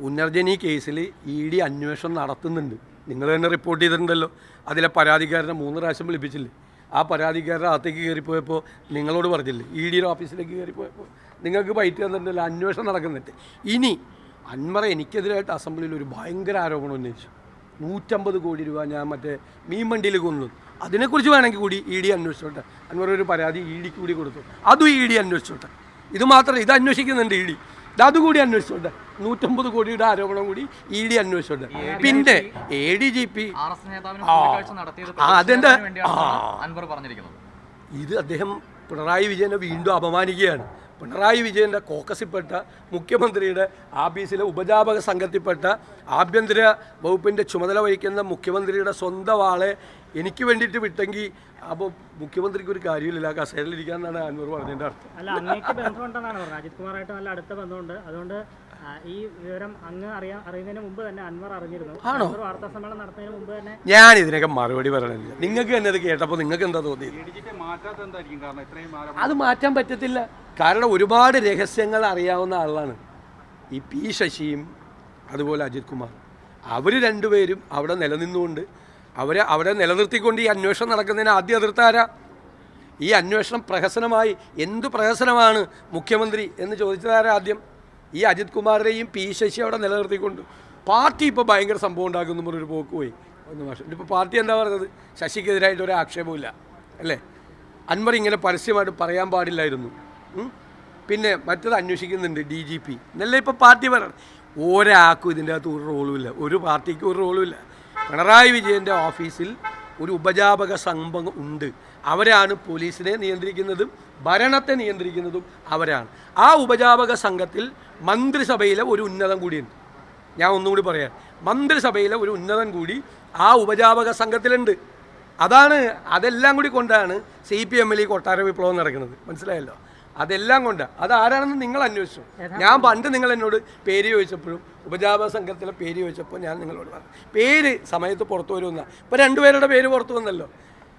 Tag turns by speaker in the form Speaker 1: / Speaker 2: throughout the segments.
Speaker 1: പുനർജനി കേസിൽ E D അന്വേഷണം നടത്തുന്നുണ്ട്. നിങ്ങൾ തന്നെ റിപ്പോർട്ട് ചെയ്തിട്ടുണ്ടല്ലോ. അതിലെ പരാതിക്കാരനെ മൂന്ന് പ്രാവശ്യം വിളിപ്പിച്ചില്ലേ? ആ പരാതിക്കാരുടെ അകത്തേക്ക് കയറിപ്പോയപ്പോൾ നിങ്ങളോട് പറഞ്ഞില്ലേ? ഇ ഡിയുടെ ഓഫീസിലേക്ക് കയറിപ്പോയപ്പോൾ നിങ്ങൾക്ക് പൈറ്റ് തന്നിട്ടുണ്ടല്ലോ അന്വേഷണം നടക്കുന്നുണ്ട്. ഇനി അന്മറ എനിക്കെതിരായിട്ട് അസംബ്ലിയിൽ ഒരു ഭയങ്കര ആരോപണം ഉന്നയിച്ചു. നൂറ്റമ്പത് കോടി രൂപ ഞാൻ മറ്റേ മീൻ വണ്ടിയിൽ കൊന്നു. അതിനെക്കുറിച്ച് വേണമെങ്കിൽ കൂടി ഇ ഡി അന്വേഷിച്ചോട്ടെ. അന്മറ ഒരു പരാതി ഇ ഡിക്ക് കൂടി കൊടുത്തു. അതും ഇ ഡി അന്വേഷിച്ചോട്ടെ. ഇത് മാത്രമല്ല ഇത് അന്വേഷിക്കുന്നുണ്ട് ഇ ഡി. അതുകൂടി അന്വേഷിച്ചോട്ടെ. നൂറ്റമ്പത് കോടിയുടെ ആരോപണം കൂടി ഇ ഡി അന്വേഷിച്ചോട്ടെ പിന്നെ എ ഡി ജി പി
Speaker 2: പറഞ്ഞിരിക്കുന്നത്.
Speaker 1: ഇത് അദ്ദേഹം പിണറായി വിജയനെ വീണ്ടും അപമാനിക്കുകയാണ്. പിണറായി വിജയന്റെ കോക്കസിൽപ്പെട്ട മുഖ്യമന്ത്രിയുടെ ആഫീസിലെ ഉപജാപക സംഘത്തിൽപ്പെട്ട ആഭ്യന്തര വകുപ്പിന്റെ ചുമതല വഹിക്കുന്ന മുഖ്യമന്ത്രിയുടെ സ്വന്തം ആളെ എനിക്ക് വേണ്ടിയിട്ട് വിട്ടെങ്കിൽ അപ്പോൾ മുഖ്യമന്ത്രിക്ക് ഒരു കാര്യമില്ല കസേരയിലിരിക്കാന്നാണ് അൻവർ പറഞ്ഞതിന്റെ അർത്ഥം.
Speaker 3: അല്ല അങ്ങേക്ക് ബന്ധമുണ്ടെന്നാണ് പറഞ്ഞത്. അജിത് കുമാറായിട്ട് നല്ല അടുത്ത ബന്ധമുണ്ട്. അതുകൊണ്ട് ഈ വിവരം അങ്ങ് അറിയാൻ അറിയുന്നതിന് മുമ്പ് തന്നെ അൻവർ അറിഞ്ഞിരുന്നു.
Speaker 1: ആണോ?
Speaker 3: വാർത്താ സമ്മേളനം നടത്തുന്നതിന് മുമ്പ് തന്നെ
Speaker 1: ഞാൻ ഇതിനൊക്കെ മറുപടി പറയണില്ല. നിങ്ങൾക്ക് തന്നെ ഇത് കേട്ടപ്പോൾ നിങ്ങൾക്ക് എന്താ തോന്നിയത്? അത് മാറ്റാൻ പറ്റത്തില്ല. കാരണം ഒരുപാട് രഹസ്യങ്ങൾ അറിയാവുന്ന ആളാണ് ഈ പി ശശിയും അതുപോലെ അജിത് കുമാർ അവർ രണ്ടുപേരും അവിടെ നിലനിന്നുകൊണ്ട് അവരെ അവിടെ നിലനിർത്തിക്കൊണ്ട് ഈ അന്വേഷണം നടക്കുന്നതിന് ആദ്യം എതിർത്താരാ ഈ അന്വേഷണം പ്രഹസനമായി എന്തു പ്രഹസനമാണ് മുഖ്യമന്ത്രി എന്ന് ചോദിച്ചതാരാ ആദ്യം? ഈ അജിത് കുമാറിനെയും പി ശശി അവിടെ നിലനിർത്തിക്കൊണ്ട് പാർട്ടി ഇപ്പോൾ ഭയങ്കര സംഭവം ഉണ്ടാക്കുന്നു പറഞ്ഞൊരു പോക്ക് പോയി. ഒന്ന് മാഷം. ഇപ്പോൾ പാർട്ടി എന്താ പറയുന്നത് ശശിക്കെതിരായിട്ട് ഒരു ആക്ഷേപമില്ല അല്ലേ? അൻവർ ഇങ്ങനെ പരസ്യമായിട്ട് പറയാൻ പാടില്ലായിരുന്നു. പിന്നെ മറ്റത് അന്വേഷിക്കുന്നുണ്ട് ഡി ജി പി. എന്നല്ല ഇപ്പോൾ പാർട്ടി പറയണം ഒരാൾക്കും ഇതിന്റെ അകത്ത് ഒരു റോളും ഇല്ല. ഒരു പാർട്ടിക്കും ഒരു റോളും ഇല്ല. പിണറായി വിജയന്റെ ഓഫീസിൽ ഒരു ഉപജാപക സംഭവം ഉണ്ട്. അവരാണ് പോലീസിനെ നിയന്ത്രിക്കുന്നതും ഭരണത്തെ നിയന്ത്രിക്കുന്നതും അവരാണ്. ആ ഉപജാപക സംഘത്തിൽ മന്ത്രിസഭയിലെ ഒരു ഉന്നതം കൂടിയുണ്ട്. ഞാൻ ഒന്നും കൂടി പറയാം. മന്ത്രിസഭയിലെ ഒരു ഉന്നതൻ കൂടി ആ ഉപജാപക സംഘത്തിലുണ്ട്. അതാണ് അതെല്ലാം കൂടി കൊണ്ടാണ് സി പി എമ്മിൽ ഈ കൊട്ടാര വിപ്ലവം നടക്കുന്നത്. മനസ്സിലായല്ലോ? അതെല്ലാം കൊണ്ട്. അത് ആരാണെന്ന് നിങ്ങൾ അന്വേഷിച്ചു. ഞാൻ പണ്ട് നിങ്ങൾ എന്നോട് പേര് ചോദിച്ചപ്പോഴും ഉപജാപക സംഘത്തിലെ പേര് ചോദിച്ചപ്പോൾ ഞാൻ നിങ്ങളോട് പറഞ്ഞു. പേര് സമയത്ത് പുറത്തു വരുമെന്ന. ഇപ്പോൾ രണ്ടുപേരുടെ പേര് പുറത്തു വന്നല്ലോ.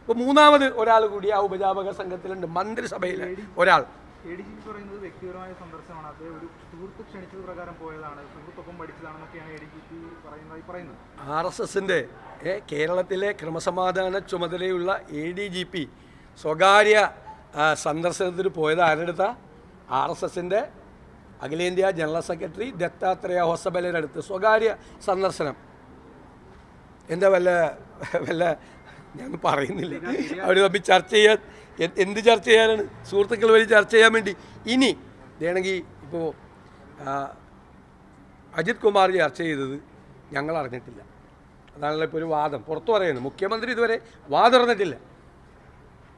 Speaker 1: ഇപ്പോൾ മൂന്നാമത് ഒരാൾ കൂടി ആ ഉപജാപക സംഘത്തിലുണ്ട് മന്ത്രിസഭയിൽ ഒരാൾ.
Speaker 4: എ ഡി ജി പറയുന്നത് വ്യക്തിപരമായ സന്ദർശനമാണ്. അത് ഒരു സുഹൃത്ത് ക്ഷണിച്ചത് പ്രകാരം പോയതാണ്. സുഹൃത്തൊപ്പം പഠിച്ചതാണെന്നൊക്കെയാണ് എ ഡി ജി പി പറയുന്നതായി പറയുന്നത്.
Speaker 1: ആർ എസ് എസിന്റെ കേരളത്തിലെ ക്രമസമാധാന ചുമതലയുള്ള എ ഡി ജി പി സ്വകാര്യ സന്ദർശനത്തിന് പോയത് ആരെടുത്ത ആർ എസ് എസിന്റെ അഖിലേന്ത്യാ ജനറൽ സെക്രട്ടറി ദത്താത്രേയ ഹൊസബലയുടെ അടുത്ത് സ്വകാര്യ സന്ദർശനം. എന്താ വല്ല വല്ല ഞാൻ പറയുന്നില്ല. അവർ തമ്മിൽ ചർച്ച ചെയ്യാൻ എന്ത് ചർച്ച ചെയ്യാനാണ്? സുഹൃത്തുക്കൾ വഴി ചർച്ച ചെയ്യാൻ വേണ്ടി. ഇനി വേണമെങ്കിൽ ഇപ്പോൾ അജിത് കുമാർ ചർച്ച ചെയ്തത് ഞങ്ങൾ അറിഞ്ഞിട്ടില്ല. അതാണല്ലോ ഇപ്പോൾ ഒരു വാദം. പുറത്തു പറയുന്നത് മുഖ്യമന്ത്രി ഇതുവരെ വാദം അറിഞ്ഞിട്ടില്ല.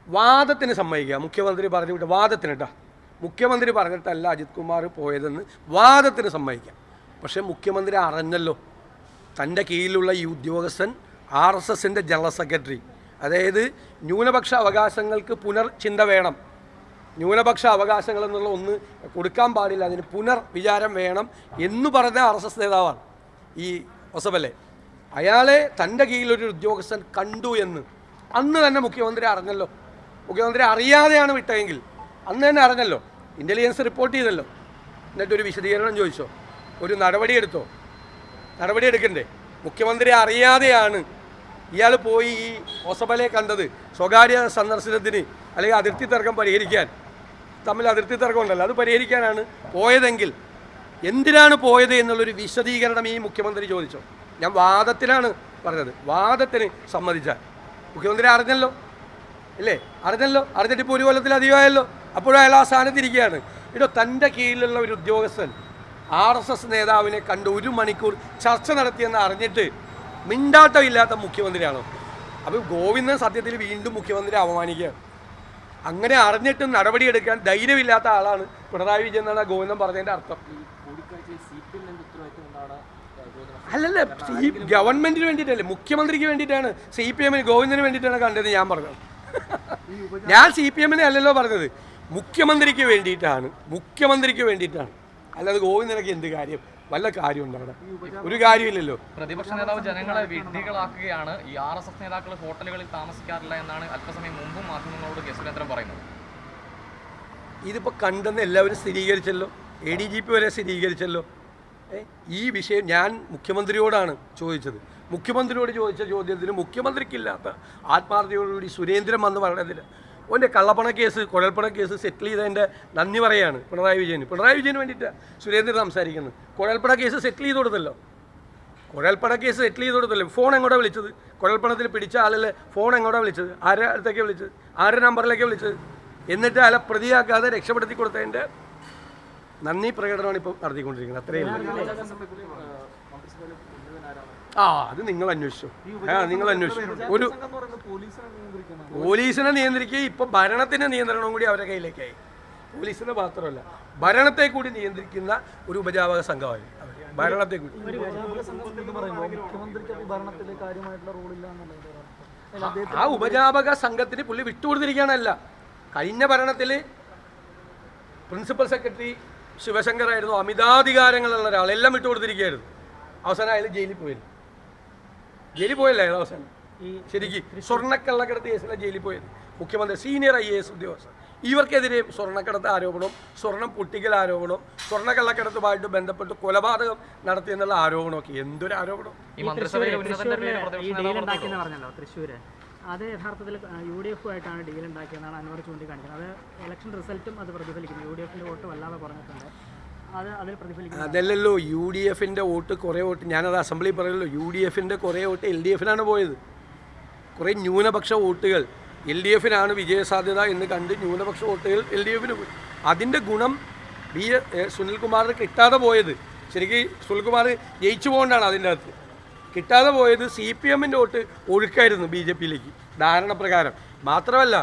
Speaker 1: വാദത്തിന് സമ്മതിക്കുക. മുഖ്യമന്ത്രി പറഞ്ഞു വിട്ട് വാദത്തിന് കേട്ടോ മുഖ്യമന്ത്രി പറഞ്ഞിട്ടല്ല അജിത് കുമാർ പോയതെന്ന് വാദത്തിന് സമ്മതിക്കാം. പക്ഷേ മുഖ്യമന്ത്രി അറിഞ്ഞല്ലോ. തന്റെ കീഴിലുള്ള ഈ ഉദ്യോഗസ്ഥൻ ആർ എസ് എസിന്റെ ജനറൽ സെക്രട്ടറി. അതായത് ന്യൂനപക്ഷ അവകാശങ്ങൾക്ക് പുനർചിന്ത വേണം. ന്യൂനപക്ഷ അവകാശങ്ങൾ എന്നുള്ള ഒന്ന് കൊടുക്കാൻ പാടില്ല. അതിന് പുനർ വിചാരം വേണം എന്ന് പറഞ്ഞ ആർ എസ് എസ് നേതാവാണ് ഈ ഒസബലെ അയാളെ തന്റെ കീഴിലൊരു ഉദ്യോഗസ്ഥൻ കണ്ടു എന്ന്. അന്ന് തന്നെ മുഖ്യമന്ത്രി അറിഞ്ഞല്ലോ. മുഖ്യമന്ത്രി അറിയാതെയാണ് വിട്ടതെങ്കിൽ അന്ന് തന്നെ അറിഞ്ഞല്ലോ. ഇന്റലിജൻസ് റിപ്പോർട്ട് ചെയ്തല്ലോ. എന്നിട്ടൊരു വിശദീകരണം ചോദിച്ചോ? ഒരു നടപടിയെടുത്തോ? നടപടിയെടുക്കണ്ടേ? മുഖ്യമന്ത്രി അറിയാതെയാണ് ഇയാൾ പോയി ഈ ഒസബലെ കണ്ടത് സ്വകാര്യ സന്ദർശനത്തിന് അല്ലെങ്കിൽ അതിർത്തി തർക്കം പരിഹരിക്കാൻ. തമ്മിൽ അതിർത്തി തർക്കം ഉണ്ടല്ലോ. അത് പരിഹരിക്കാനാണ് പോയതെങ്കിൽ എന്തിനാണ് പോയത് എന്നുള്ളൊരു വിശദീകരണം ഈ മുഖ്യമന്ത്രി ചോദിച്ചോ. ഞാൻ വാദത്തിലാണ് പറഞ്ഞത്. വാദത്തിന് സമ്മതിച്ചാൽ. മുഖ്യമന്ത്രി അറിഞ്ഞല്ലോ? ഇല്ലേ? അറിഞ്ഞല്ലോ? അറിഞ്ഞിട്ട് ഇപ്പോൾ ഒരു കൊല്ലത്തിലധികമായല്ലോ അപ്പോഴും അയാൾ ആ സ്ഥാനത്തിരിക്കുകയാണ് ഇടോ തന്റെ കീഴിലുള്ള ഒരു ഉദ്യോഗസ്ഥൻ ആർ എസ് എസ് നേതാവിനെ കണ്ട് ഒരു മണിക്കൂർ ചർച്ച നടത്തിയെന്ന് അറിഞ്ഞിട്ട് മിണ്ടാട്ടമില്ലാത്ത മുഖ്യമന്ത്രിയാണോ? അപ്പോൾ ഗോവിന്ദൻ സത്യത്തിൽ വീണ്ടും മുഖ്യമന്ത്രി അപമാനിക്കുകയാണ് അങ്ങനെ അറിഞ്ഞിട്ടും നടപടിയെടുക്കാൻ ധൈര്യമില്ലാത്ത ആളാണ് പിണറായി വിജയൻ എന്നാണ് ഗോവിന്ദൻ പറഞ്ഞതിന്റെ അർത്ഥം. അല്ലല്ല ഈ ഗവൺമെന്റിന് വേണ്ടിയിട്ടല്ലേ മുഖ്യമന്ത്രിക്ക് വേണ്ടിയിട്ടാണ് സി പി എമ്മിന് ഗോവിന്ദന് വേണ്ടിയിട്ടാണ് കണ്ടത് ഞാൻ പറഞ്ഞത്. ഞാൻ സി പി എമ്മിനെ അല്ലല്ലോ പറഞ്ഞത്. മുഖ്യമന്ത്രിക്ക് വേണ്ടിയിട്ടാണ് മുഖ്യമന്ത്രിക്ക് വേണ്ടിയിട്ടാണ്. അല്ലാതെ ഗോവിന്ദനൊക്കെ എന്ത് കാര്യം? വല്ല കാര്യമുണ്ടോ അവിടെ? ഒരു കാര്യമില്ലല്ലോ.
Speaker 2: പ്രതിപക്ഷ നേതാവ് ജനങ്ങളെ വിഡ്ഢികളാക്കുകയാണ് ഈ ആർ എസ് എസ് നേതാക്കൾ ഹോട്ടലുകളിൽ താമസിക്കാറില്ല എന്നാണ് അല്പസമയം മുമ്പും മാധ്യമങ്ങളോട് കെ സുരേന്ദ്രൻ പറയുന്നത്.
Speaker 1: ഇതിപ്പോൾ കണ്ടെന്ന് എല്ലാവരും സ്ഥിരീകരിച്ചല്ലോ. എ ഡി ജി പി വരെ സ്ഥിരീകരിച്ചല്ലോ. ഈ വിഷയം ഞാൻ മുഖ്യമന്ത്രിയോടാണ് ചോദിച്ചത്. മുഖ്യമന്ത്രിയോട് ചോദിച്ച ചോദ്യത്തിന് മുഖ്യമന്ത്രിക്കില്ലാത്ത ആത്മാർത്ഥതയോടുകൂടി സുരേന്ദ്രൻ വന്ന് പറയണതില്ല ഓന്റെ കള്ളപ്പണ കേസ് കുഴൽപ്പണ കേസ് സെറ്റിൽ ചെയ്തതിന്റെ നന്ദി പറയാണ് പിണറായി വിജയന്. പിണറായി വിജയന് വേണ്ടിയിട്ടാണ് സുരേന്ദ്രൻ സംസാരിക്കുന്നത്. കുഴൽപ്പണ കേസ് സെറ്റിൽ ചെയ്ത് കൊടുത്തല്ലോ. കുഴൽപ്പണ കേസ് സെറ്റിൽ ചെയ്ത് കൊടുത്തല്ലോ. ഫോൺ എങ്ങോട്ടാണ് വിളിച്ചത്? കുഴൽപ്പണത്തിൽ പിടിച്ച ആളല്ലേ ഫോൺ എങ്ങോട്ടാണ് വിളിച്ചത്? ആരുടെ അടുത്തേക്കാണ് വിളിച്ചത്? ആരുടെ നമ്പറിലേക്ക് വിളിച്ചത്? എന്നിട്ട് അയാളെ പ്രതിയാക്കാതെ രക്ഷപ്പെടുത്തി കൊടുത്തതിന്റെ നന്ദി പ്രകടനമാണ് ഇപ്പോൾ നടത്തിക്കൊണ്ടിരിക്കുന്നത്. അത്രയും ആ അത് നിങ്ങൾ അന്വേഷിച്ചു. ആ നിങ്ങൾ അന്വേഷിച്ചു. ഒരു പോലീസിനെ നിയന്ത്രിക്കുക ഇപ്പൊ ഭരണത്തിന്റെ നിയന്ത്രണവും കൂടി അവരുടെ കയ്യിലേക്കായി. പോലീസിനെ മാത്രമല്ല ഭരണത്തെ കൂടി നിയന്ത്രിക്കുന്ന ഒരു ഉപജാപക സംഘമായി ഭരണത്തെ കൂടി. ആ ഉപജാപക സംഘത്തിന് പുള്ളി വിട്ടുകൊടുത്തിരിക്കുകയാണല്ല. കഴിഞ്ഞ ഭരണത്തിൽ പ്രിൻസിപ്പൽ സെക്രട്ടറി ശിവശങ്കറായിരുന്നു അമിതാധികാരങ്ങളുള്ള ഒരാൾ എല്ലാം വിട്ടുകൊടുത്തിരിക്കുകയായിരുന്നു. അവസാനം അയാൾ ജയിലിൽ പോയത് ജയിലിൽ പോയല്ലേ ഏകദേശം അവസാനം
Speaker 3: ഈ
Speaker 1: ശരിക്കും സ്വർണക്കള്ളക്കടത്ത് കേസിലാണ് ജയിലിൽ പോയത്. മുഖ്യമന്ത്രി സീനിയർ ഐ എ എസ് ഉദ്യോഗസ്ഥർ ഇവർക്കെതിരെ സ്വർണക്കടത്ത് ആരോപണം സ്വർണം പൊട്ടിക്കൽ ആരോപണം സ്വർണക്കള്ളക്കടത്തുമായിട്ട് ബന്ധപ്പെട്ട് കൊലപാതകം നടത്തി എന്നുള്ള ആരോപണമൊക്കെ. എന്തൊരു ആരോപണം?
Speaker 3: തൃശ്ശൂര്. അത് യഥാർത്ഥത്തിൽ യു ഡി എഫുമായിട്ടാണ് ഡീൽ ഉണ്ടാക്കിയെന്നാണ് അൻവർ ചൂണ്ടിക്കാണിക്കുന്നത്. അത് ഇലക്ഷൻ റിസൾട്ടും അത് പ്രതിഫലിക്കുന്നു. യു ഡി എഫിന്റെ വോട്ട് വല്ലാതെ കുറഞ്ഞിട്ടുണ്ട്
Speaker 1: അതല്ലല്ലോ യു ഡി എഫിന്റെ വോട്ട് കുറേ വോട്ട്. ഞാനത് അസംബ്ലി പറയല്ലോ യു ഡി എഫിന്റെ കുറേ വോട്ട് എൽ ഡി എഫിനാണ് പോയത്. കുറേ ന്യൂനപക്ഷ വോട്ടുകൾ. എൽ ഡി എഫിനാണ് വിജയസാധ്യത എന്ന് കണ്ട് ന്യൂനപക്ഷ വോട്ടുകൾ എൽ ഡി എഫിന് പോയി. അതിന്റെ ഗുണം ബി സുനിൽകുമാറിന് കിട്ടാതെ പോയത്. ശരിക്കും സുനിൽകുമാർ ജയിച്ചു പോകേണ്ടാണ് അതിന്റെ അകത്ത്. കിട്ടാതെ പോയത് സി പി എമ്മിന്റെ വോട്ട് ഒഴുക്കായിരുന്നു ബി ജെ പിയിലേക്ക്. ധാരണ പ്രകാരം മാത്രമല്ല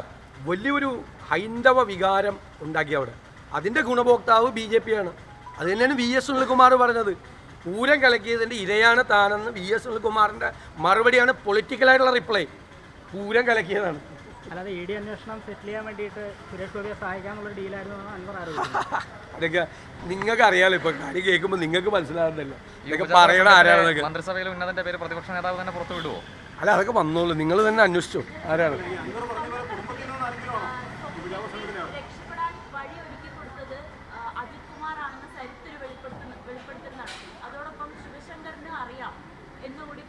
Speaker 1: വലിയൊരു ഹൈന്ദവ വികാരം ഉണ്ടാക്കി അവിടെ. അതിന്റെ ഗുണഭോക്താവ് ബി ജെ പി ആണ്. അത് തന്നെയാണ് വി എസ് സുനിൽകുമാർ പറഞ്ഞത്. പൂരം കലക്കിയതിന്റെ ഇരയാണ് താനെന്ന് വി എസ് സുനിൽകുമാറിന്റെ മറുപടിയാണ് പൊളിറ്റിക്കലായിട്ടുള്ള റിപ്ലൈ. പൂരം കലക്കിയതാണ്.
Speaker 3: അല്ലാതെ ഇ ഡി അന്വേഷണം സെറ്റിൽ ചെയ്യാൻ വേണ്ടിയിട്ട് സുരേഷ് ഗോപിയെ സഹായിക്കാനുള്ള ഡീലായിരുന്നു എന്നാണ് അൻവർ ആരോപിക്കുന്നത്
Speaker 1: അതൊക്കെ നിങ്ങൾക്ക് അറിയാലോ ഇപ്പൊ കാര്യം കേൾക്കുമ്പോൾ നിങ്ങൾക്ക് മനസ്സിലാകുന്നില്ല ഇതൊക്കെ പറയണ ആരാണെന്നൊക്കെ.
Speaker 2: മന്ത്രിസഭയിൽ ഉന്നതന്റെ പേര് പ്രതിപക്ഷ നേതാവ് തന്നെ പുറത്തു വിടുവോ
Speaker 1: അല്ല അതൊക്കെ വന്നോളൂ. നിങ്ങൾ തന്നെ അന്വേഷിച്ചു ആരാണ്.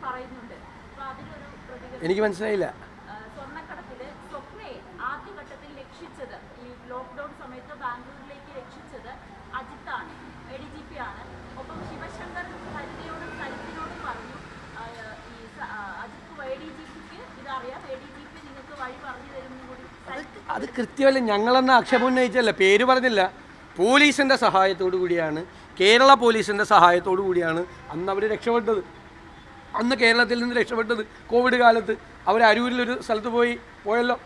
Speaker 5: പറയുന്നുണ്ട്. അപ്പൊ അതിനൊരു പ്രതികരണം.
Speaker 1: എനിക്ക് മനസ്സിലായില്ല.
Speaker 5: ആ, സ്വർണക്കടത്തിൽ സ്വപ്നയെ ആദ്യഘട്ടത്തിൽ രക്ഷിച്ചത്. ഈ ലോക്ക്ഡൌൺ സമയത്ത് ബാംഗ്ലൂരിലേക്ക് രക്ഷിച്ചത് അജിത്താണ് എ ഡി ജി പി ആണ് ഒപ്പം ശിവശങ്കർ സരിത്തിനോടും പറഞ്ഞു ഈ സ- ആ, അജിത്ത് എ ഡി ജി പിക്ക് ഇതറിയാം. എ ഡി ജി പി നിങ്ങൾക്ക് വഴി പറഞ്ഞു തരുമെന്നും കൂടി
Speaker 1: അത് കൃത്യമല്ല. ഞങ്ങളെന്ന ആക്ഷേപം ഉന്നയിച്ചല്ല പേര് പറഞ്ഞില്ല. പോലീസിന്റെ സഹായത്തോടു കൂടിയാണ് കേരള പോലീസിന്റെ സഹായത്തോടു കൂടിയാണ് അന്ന് അവർ രക്ഷപ്പെട്ടത്. അന്ന് കേരളത്തിൽ നിന്ന് രക്ഷപ്പെട്ടത് കോവിഡ് കാലത്ത്. അവർ അരൂരിലൊരു സ്ഥലത്ത് പോയി പോയല്ലോ.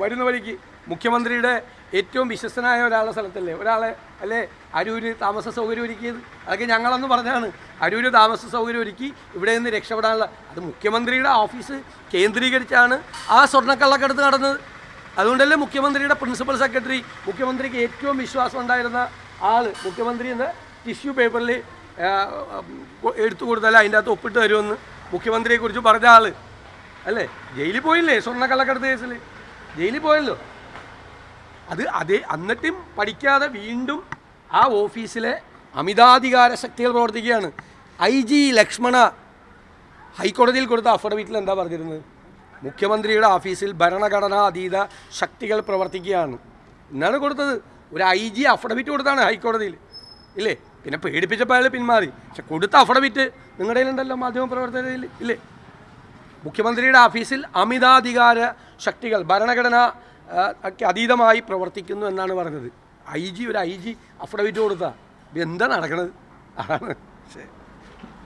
Speaker 1: വരുന്ന വഴിക്ക് മുഖ്യമന്ത്രിയുടെ ഏറ്റവും വിശ്വസ്തനായ ഒരാളുടെ സ്ഥലത്തല്ലേ? ഒരാളെ അല്ലേ അരൂര് താമസ സൗകര്യം ഒരുക്കിയത്? അതൊക്കെ ഞങ്ങളെന്ന് പറഞ്ഞാണ് അരൂര് താമസ സൗകര്യം ഒരുക്കി ഇവിടെ നിന്ന് രക്ഷപ്പെടാനുള്ള. അത് മുഖ്യമന്ത്രിയുടെ ഓഫീസ് കേന്ദ്രീകരിച്ചാണ് ആ സ്വർണക്കള്ളക്കടത്ത് നടന്നത്. അതുകൊണ്ടല്ലേ മുഖ്യമന്ത്രിയുടെ പ്രിൻസിപ്പൽ സെക്രട്ടറി മുഖ്യമന്ത്രിക്ക് ഏറ്റവും വിശ്വാസം ഉണ്ടായിരുന്ന ആൾ മുഖ്യമന്ത്രി എന്ന ടിഷ്യൂ പേപ്പറിൽ എടുത്തു കൊടുത്താൽ അതിന്റെ അകത്ത് ഒപ്പിട്ട് തരുമെന്ന് മുഖ്യമന്ത്രിയെക്കുറിച്ച് പറഞ്ഞ ആൾ അല്ലേ? ജയിലിൽ പോയില്ലേ സ്വർണക്കള്ളക്കടത്ത് കേസിൽ? ജയിലിൽ പോയല്ലോ. അത് അതേ എന്നിട്ടും പഠിക്കാതെ വീണ്ടും ആ ഓഫീസിലെ അമിതാധികാര ശക്തികൾ പ്രവർത്തിക്കുകയാണ്. ഐ ജി ലക്ഷ്മണ ഹൈക്കോടതിയിൽ കൊടുത്ത അഫിഡവിറ്റിൽ എന്താ പറഞ്ഞിരുന്നത്? മുഖ്യമന്ത്രിയുടെ ഓഫീസിൽ ഭരണഘടനാ അതീത ശക്തികൾ പ്രവർത്തിക്കുകയാണ്. എന്നാണ് കൊടുത്തത്. ഒരു ഐ ജി അഫിഡവിറ്റ് കൊടുത്താണ് ഹൈക്കോടതിയിൽ. ഇല്ലേ? പിന്നെ പേടിപ്പിച്ചപ്പോൾ അയാൾ പിന്മാറി. പക്ഷെ കൊടുത്ത അഫിഡവിറ്റ് നിങ്ങളുടെ കയ്യിലുണ്ടല്ലോ മാധ്യമപ്രവർത്തകരിൽ ഇല്ലേ? മുഖ്യമന്ത്രിയുടെ ഓഫീസിൽ അമിതാധികാര ശക്തികൾ ഭരണഘടന അതീതമായി പ്രവർത്തിക്കുന്നു എന്നാണ് പറഞ്ഞത്. ഐ ജി ഒരു ഐ ജി അഫിഡവിറ്റ് കൊടുത്താൽ എന്താ നടക്കണത്? അതാണ്. ശരി.